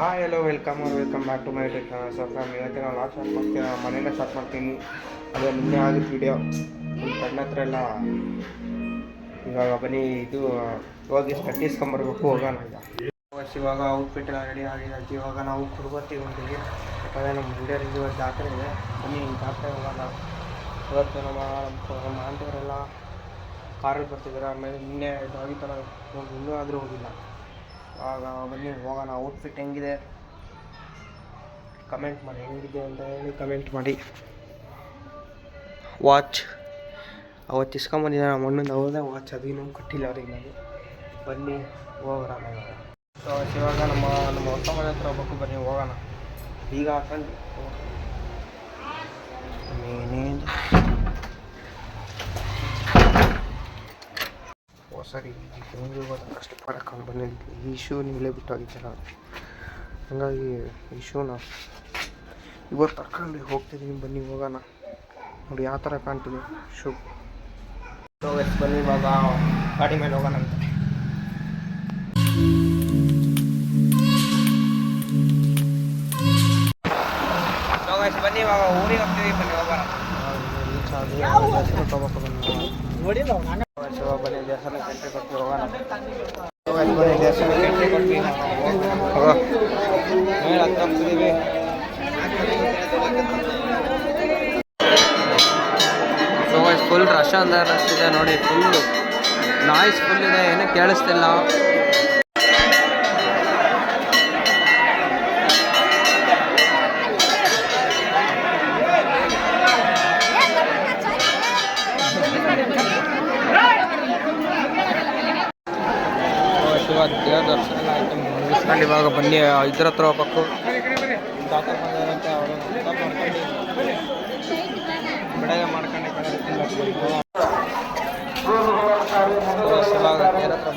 Hi hello welcome welcome back to my YouTube channel so fam ಇವತ್ತು ನಾನು start ಮಾಡ್ತೀನಿ ನಾನು ಮನೆಯಿಂದ ಸ್ಟಾರ್ಟ್ ಮಾಡ್ತೀನಿ. ಅದು ನಿನ್ನೆ ಆಗಿದ್ದು ವಿಡಿಯೋ ಕಣ್ಣ ಹತ್ರ ಎಲ್ಲ ಇವಾಗ ಬನ್ನಿ, ಇದು ಹೋಗಿ ಕಟ್ಟಿಸ್ಕೊಂಬರ್ಬೇಕು, ಹೋಗೋಣ ಈಗ. ಇವಾಗ ಔಟ್ಫಿಟ್ ಎಲ್ಲ ರೆಡಿ ಆಗಿದೆ. ಅಂತ ಇವಾಗ ನಾವು ಕುರುಬತ್ತಿಗೆ ಹೊಂದಿವಿ ಯಾಕಂದರೆ ನಮ್ಮ ಮಂಡ್ಯದಲ್ಲಿ ಇವತ್ತು ಜಾತ್ರೆ ಇದೆ. ಬನ್ನಿ ಜಾತ್ರೆ ಹೋಗೋಣ ಇವತ್ತು ನಮ್ಮ ನಮ್ಮ ಆಂಟಿಯವರೆಲ್ಲ ಕಾರಲ್ಲಿ ಬರ್ತಿದ್ದಾರೆ. ಆಮೇಲೆ ನಿನ್ನೆ ಡಾಗಿ ಹೋಗಿ ಇನ್ನೂ ಆದರೂ ಹೋಗಿಲ್ಲ. ಆಗ ಬನ್ನಿ, ಹೋಗೋಣ. ಔಟ್ಫಿಟ್ ಹೆಂಗಿದೆ? ಕಮೆಂಟ್ ಮಾಡಿ. ಹೆಂಗಿದೆ ಅಂತ ಹೇಳಿ ಕಮೆಂಟ್ ಮಾಡಿ. ವಾಚ್ ಅವತ್ತು ಇಸ್ಕೊಂಬಂದಿದ್ದ ನಮ್ಮ ಅಣ್ಣಂದು, ಅವ್ರದೇ ವಾಚ್ ಅದು ಇನ್ನೂ ಕಟ್ಟಿಲ್ಲ ಅವ್ರಿಗೆ ನಾನು ಬನ್ನಿ, ಹೋಗೋಣ ಇವಾಗ ಸೊ ಇವಾಗ ನಮ್ಮ ನಮ್ಮ ಹೊಸ ಮನೆ ಹತ್ರ ಹೋಗ್ಬೇಕು. ಬನ್ನಿ, ಹೋಗೋಣ. ಈಗ ಹಾಕೊಂಡು ಏನೇನು ಸರಿ ಬೆಂಗಳೂರಿಗೆ ಹೋದಾಗ ಅಷ್ಟು ಪಡ್ಕೊಂಡು ಬಂದಿದ್ದೆ ಈ ಶೂ ನೀಲೇ ಬಿಟ್ಟೋಗಿದ್ದೆ ನಾನು ಹಾಗಾಗಿ ಈ ಶೂನ ಇವತ್ತು ತರ್ಕೊಂಡು ಹೋಗ್ತಿದ್ದೀನಿ ಬನ್ನಿ ಹೋಗೋಣ. ನೋಡಿ ಯಾವ ಥರ ಕಾಣ್ತಿದೆ ಶೂ ಬನ್ನಿ ಇವಾಗ ಗಾಡಿ ಮೇಲೆ ಹೋಗೋಣ ಅಂತ. ಬನ್ನಿ ಇವಾಗ ಊರಿಗೆ ಹೋಗ್ತೀವಿ ಬನ್ನಿ ಹೋಗೋಣ. ಶಿವ ಬನ್ನಿ ದೇವಸ್ಥಾನಕ್ಕೆ ಎಂಟ್ರಿ ಕೊಟ್ಟು ಹೋಗೋಣ. ಬನ್ನಿ ದೇವಸ್ಥಾನಕ್ಕೆ ಎಂಟ್ರಿ ಸೊ ಫುಲ್ ರಶ್ ಇದೆ ನೋಡಿ ಫುಲ್ ನಾಯ್ಸ್ ಫುಲ್ ಇದೆ, ಏನೂ ಕೇಳಿಸ್ತಿಲ್ಲ. ಮುಗಿಸ್ಕೊಂಡು ಇವಾಗ ಬನ್ನಿ ಇದ್ರ ಹತ್ರ ಹೋಗ್ಬೇಕು. ಮಾಡ್ಕೊಂಡು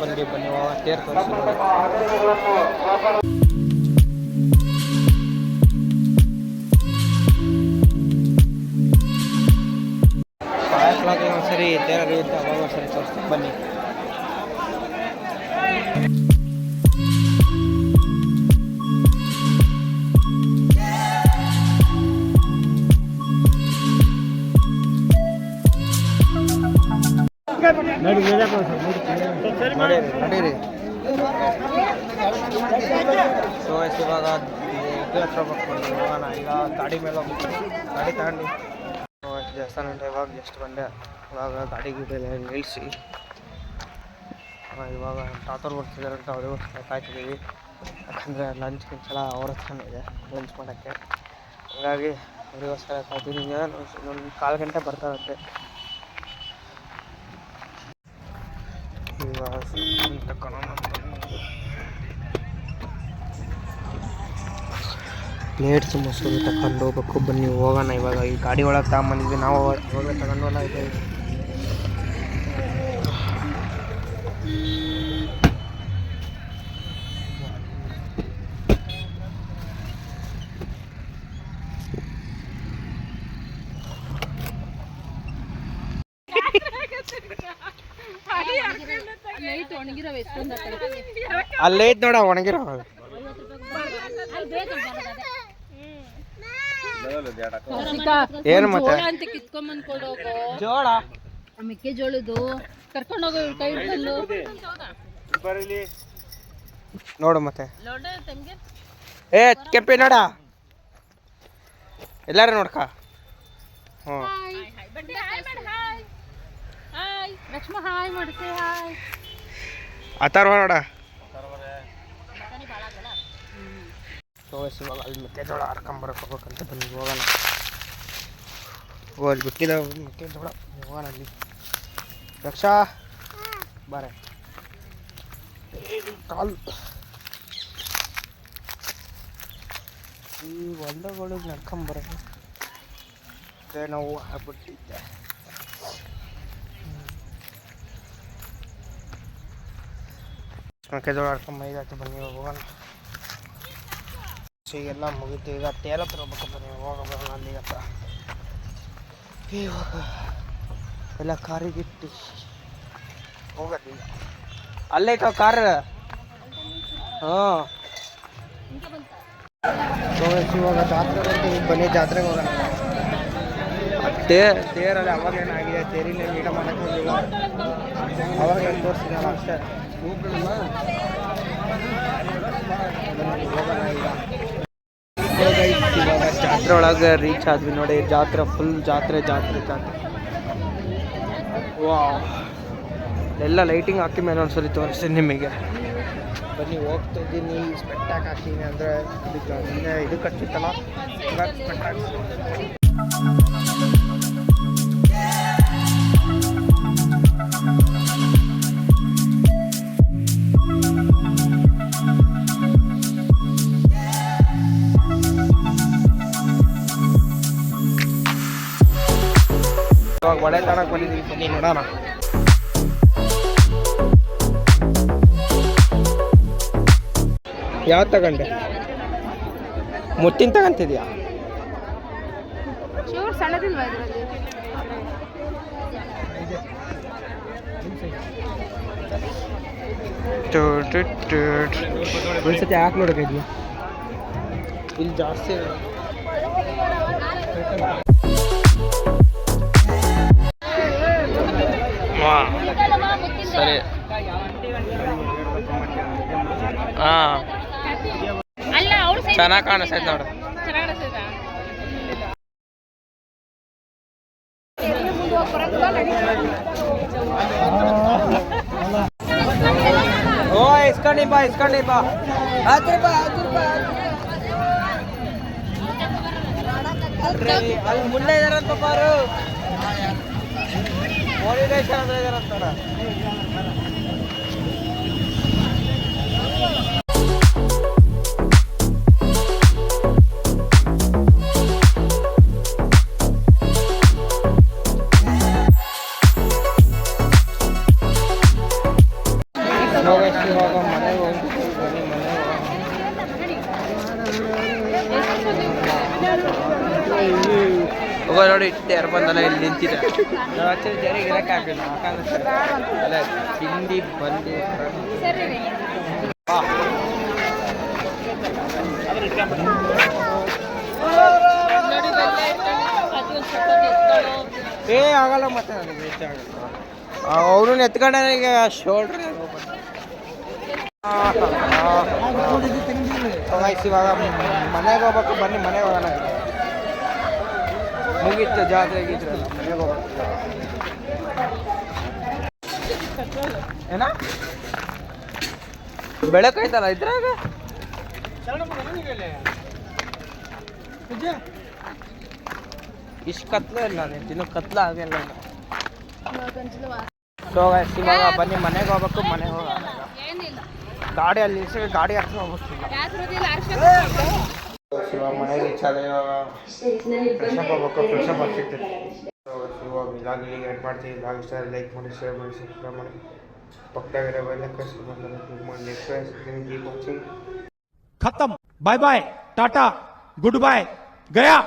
ಬಂದ್ವಿ ಬನ್ನಿ ಇವಾಗ ತೇರ್ ತೋರಿಸಿ ಸೊ ಇವಾಗ ಇದು ಹತ್ರ ಬರ್ಕೊಂಡು ಈಗ ಗಾಡಿ ಮೇಲೆ ಗಾಡಿ ತಗೊಂಡು ದೇವಸ್ಥಾನ ಇವಾಗ ಜಸ್ಟ್ ಬಂದೆ ಇವಾಗ ಗಾಡಿ ಗಿಡಲ್ಲ ನಿಲ್ಲಿಸಿ ಇವಾಗ ತಾತರು ಬರ್ತಿದ್ದಾರೆ ಅಂತ ಅವರು ಕಾಯ್ತಿದ್ದೀವಿ ಯಾಕಂದರೆ ಲಂಚ್ ಗಿಂಚೆಲ್ಲ ಅವ್ರ ಹತ್ರನೇ ಇದೆ ಲಂಚ್ ಮಾಡೋಕ್ಕೆ ಹಾಗಾಗಿ ಅವರಿಗೋಸ್ಕರ ಕಾಯ್ತಿದ್ದೀನಿ ಇನ್ನೊಂದು ಕಾಲು ಗಂಟೆ ಬರ್ತಾ ಪ್ಲೇಟ್ಸ್ ಮೊಸರು ತಗೊಂಡು ಹೋಗ್ಬೇಕು. ಬನ್ನಿ, ಹೋಗೋಣ ಇವಾಗ. ಈ ಗಾಡಿ ಒಳಗೆ ತಗೊಂಬಂದಿದ್ವಿ ನಾವು. ಅವಾಗ ತಗೊಂಡು ಹೋಗೋಣ ಇದೆ ಅಲ್ಲೇ ಐತೆ ನೋಡ ಒಣಗಿರೋ. ಏನು ಮತ್ತೆ? ಅಂತ ಕಿತ್ಕೊಂಬಂದ್ ಕೊಡೋಗು ಜೋಳ? ಮೆಕ್ಕೆಜೋಳದು ಕರ್ಕೊಂಡು ಹೋಗೋ ಕೈ ಹಿಡ್ಕೊಂಡು ನೋಡು ಮತ್ತೆ. ಏ ಕೆಂಪಿ ನೋಡ. ಎಲ್ಲಾರು ನೋಡ್ಕ. ಹ್ಞೂ ಹಾಯ್ ಲಕ್ಷ್ಮ ಹಾಯ್ ಮಾಡ್ತೆ ಹಾಯ್. ಅಥರ್ವ ನೋಡ. ಇವಾಗ ಅಲ್ಲಿ ಮೆಕ್ಕೆಜೋಳ ಹರ್ಕೊಂಬರಕ್ಕೆ ಹೋಗ್ಬೇಕಂತ ಬಂದು ಹೋಗೋಣ. ಓ ಅಲ್ಲಿ ಬಿಟ್ಟಿದ ಮೆಕ್ಕೆಜೋಳ ಹೋಗೋಣ ಅಲ್ಲಿ. ರಕ್ಷಾ ಬಾರೆ. ಕಾಲು. ಈ ಹೊಲ್ದಗಳು ನಡ್ಕೊಂಬರೋದು ನಾವು ಆಗ್ಬಿಟ್ಟಿದ್ದೆ. ಮೆಕ್ಕೆಜೋಳ ಹರ್ಕೊಂಬೈದಾಯ್ತು ಬನ್ನಿ ಹೋಗೋಣ. ಸೊ ಈಗೆಲ್ಲ ಮುಗೀತು. ಈಗ ತೇಲ ತರಬೇಕು ಬನ್ನಿ. ಹೋಗ ಬರೋಣ ಅಲ್ಲಿ ಹತ್ರ. ಇವಾಗ ಎಲ್ಲ ಕಾರಿಗಿಟ್ಟು ಹೋಗೋದು ಈಗ. ಇತ್ತು ಕಾರ್. ಹಾಂ ಇವಾಗ ಜಾತ್ರೆ ಬರ್ತೀವಿ ಬನ್ನಿ ಜಾತ್ರೆಗೆ ಹೋಗೋಣ. ತೇ, ತೇರಲ್ಲಿ ಅವಾಗೇನಾಗಿದೆ? ತೇರಿನ ಮೀಟ ಮಾಡೋಕ್ಕಾಗಿಲ್ಲ ಅವಾಗ ಏನು ತೋರಿಸಿದಲ್ಲ ಅಷ್ಟೇ. ಜಾತ್ರೆ ಒಳಗೆ ರೀಚ್ ಆದ್ವಿ ನೋಡಿ, ಜಾತ್ರೆ ಫುಲ್ ಜಾತ್ರೆ ಜಾತ್ರೆ ಜಾತ್ರೆ. ವಾ ಎಲ್ಲ ಲೈಟಿಂಗ್ ಹಾಕಿ ಮೇಲೆ ಒಂದ್ಸರಿ ತೋರಿಸ್ತೀನಿ ನಿಮಗೆ. ಬನ್ನಿ, ಹೋಗ್ತಾ ಇದ್ದೀನಿ. ಸ್ಪೆಟ್ಟಾಕ್ ಹಾಕ್ತೀನಿ ಅಂದರೆ ಇದಕ್ಕೆ ಇದು ಕಟ್ಟಿತ್ತಲ್ಲ ಇವಾಗ ಒಡೆ ಕಾಣಕ್ಕೆ ಬಂದಿದ್ದೀವಿ ಬನ್ನಿ ನೋಡೋಣ. ಯಾವ್ದು ತಗೊಂಡೆ? ಮುತ್ತಿನ ತಗೊಂತಿದ್ಯಾ? ಒಂದ್ಸತಿ ಯಾಕೆ ನೋಡೋಕಿದ್ವಿ ಇಲ್ಲಿ ಜಾಸ್ತಿ ಸರಿ. ಹಾ. ಚೆನ್ನಾಗಿ ಕಾಣಿಸ್ತೈತೆ ನೋಡು. ಓ ಇಸ್ಕೊಂಡಿ ಬಾ ಇಸ್ಕೊಂಡಿ ಬಾ. ಹತ್ತು ರೂಪಾಯಿ ಹತ್ತು ರೂಪಾಯಿ ಅಲ್ಲಿ ಮುಂದೆ ಇದಾರಂತ ಬಾರು. ಮೋನಿಟೇಷನ್ ಅಂದ್ರೆ ಹೋಗೋ ನೋಡಿ ಯಾರು ಬಂದಲ್ಲ ಇಲ್ಲಿ ನಿಂತಿದೆ. ನಾವು ಆಕ್ಚುಲಿ ಜರಿಗೆ ಅಲ್ಲ ತಿಂಡಿ ಬಂದು ಏ ಆಗಲ್ಲ ಮತ್ತೆ ನನಗೆ ಅವನು ಎತ್ಕೊಂಡ ಈಗ ಶೋಲ್ಡ್ರ್ ಇವಾಗ ಮನೆಗೆ ಹೋಗ್ಬೇಕು ಬನ್ನಿ ಮನೆಗೆ ಹೋಗೋಣ. ಮುಗೀತು ಜಾತ್ರೆ ಏನ? ಬೆಳಕೈತಲ್ಲ ಇದ್ರಾಗ? ಇಷ್ಟು ಕತ್ಲ ಇಲ್ಲ ನೀನು ತಿನ್ನೋ ಕತ್ಲ ಆಗಿಲ್ಲ ಸೊ ಬನ್ನಿ, ಮನೆಗೆ ಹೋಗ್ಬೇಕು, ಮನೆಗೆ ಏನಿಲ್ಲ ಗಾಡಿ ಅಲ್ಲಿ ಗಾಡಿ ಹತ್ರ ಹೋಗ್ಬೇಕು. ಶಿವ ಮನೆಗೆ ಇಚ್ಛಾಲಯ ಪ್ರಶಾಪ ಪಕ್ಕ ಪ್ರಶಾಪ ಸಿಗ್ತದೆ ಶಿವ ವಿಲಾಗ್ ಇಲ್ಲಿ ಏನು ಮಾಡ್ತೀವಿ ವಿಲಾಗ್ ಇಷ್ಟ ಲೈಕ್ ಮಾಡಿ ಶೇರ್ ಮಾಡಿ ಸಬ್ಸ್ಕ್ರೈಬ್ ಮಾಡಿ ಪಕ್ಕದಾಗಿರೋ ಬೆಲ್ಲ ಕಸ್ ಮಾಡಿ ನೆಕ್ಸ್ಟ್ ಸಿಗ್ತೀನಿ ಖತಮ್ bye bye tata good bye Gaya